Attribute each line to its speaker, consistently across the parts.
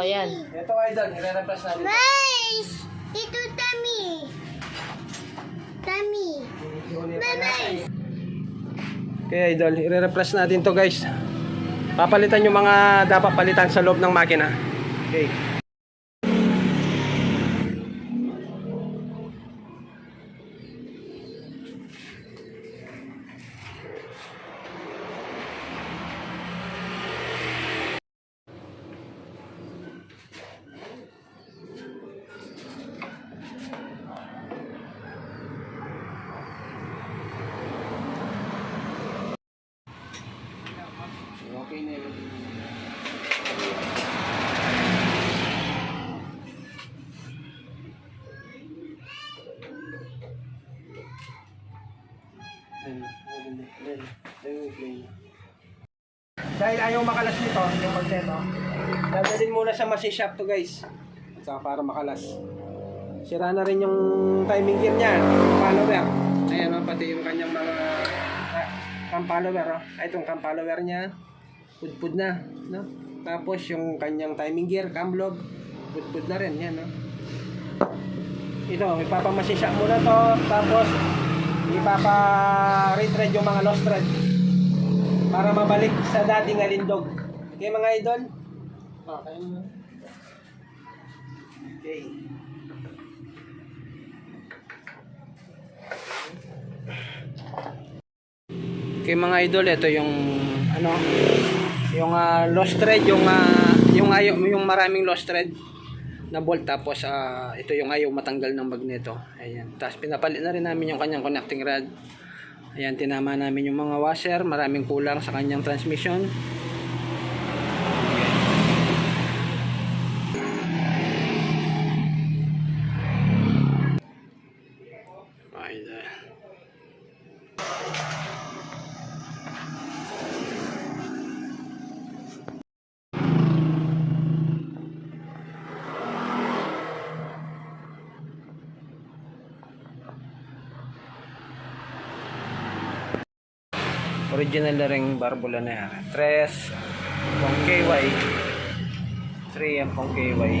Speaker 1: O, yan.
Speaker 2: Ito idol, i-repress natin.
Speaker 3: Mais! Ito Tami. Tami. Mais!
Speaker 2: Okay idol, i-repress natin to guys. Papalitan yung mga dapat palitan sa loob ng makina. Okay. Okay na yun. Dahil ayaw makalas nito, yung magneto, dadalhin muna sa machine shop to guys. Saka para makalas. Sira na rin yung timing gear niya, follower. Ayan o, pati yung kanyang mga ah, cam follower. Oh. Itong cam niya, pudpud na. No? Tapos yung kanyang timing gear, cam lobe, pudpud na rin. Yan, no? Ito, ipapamasin shop muna to. Tapos, ipapa-retread yung mga lost thread para mabalik sa dating alindog. Okay mga idol? Okay. Okay. Okay mga idol, ito yung ano, yung ah, lost thread, yung ah, yung ayaw, yung maraming lost thread na bolt tapos ah, ito yung ayaw matanggal ng magneto. Ayan. Tapos pinapalit na rin namin yung kanyang connecting rod. Ayan, tinama namin yung mga washer, maraming kulang sa kanyang transmission. Idol. Original na ring barbula na yan. Tres, pong KY. 3 yan pong KY.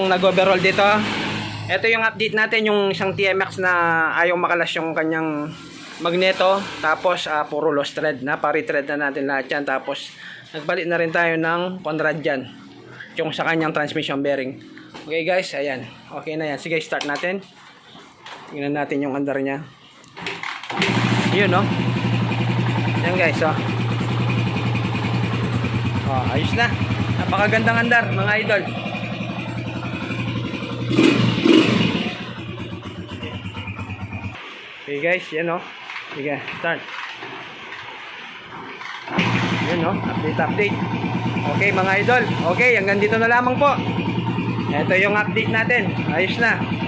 Speaker 2: Nag-overall dito, ito yung update natin, yung isang TMX na ayaw makalas yung kanyang magneto. Tapos, ah, puro lost thread na. Pari-thread na natin lahat yan. Tapos, nagbalik na rin tayo ng Conrad dyan. Yung sa kanyang transmission bearing. Okay guys, ayan. Okay na yan. Sige, start natin. Tingnan natin yung andar niya. Yun, no? Yan guys, oh. Oh, ayos na. Napakagandang andar, mga idol. Okay guys, yan o. Sige, start. Yan o, update, update. Okay mga idol, okay, hanggang dito na lamang po. Ito yung update natin. Ayos na.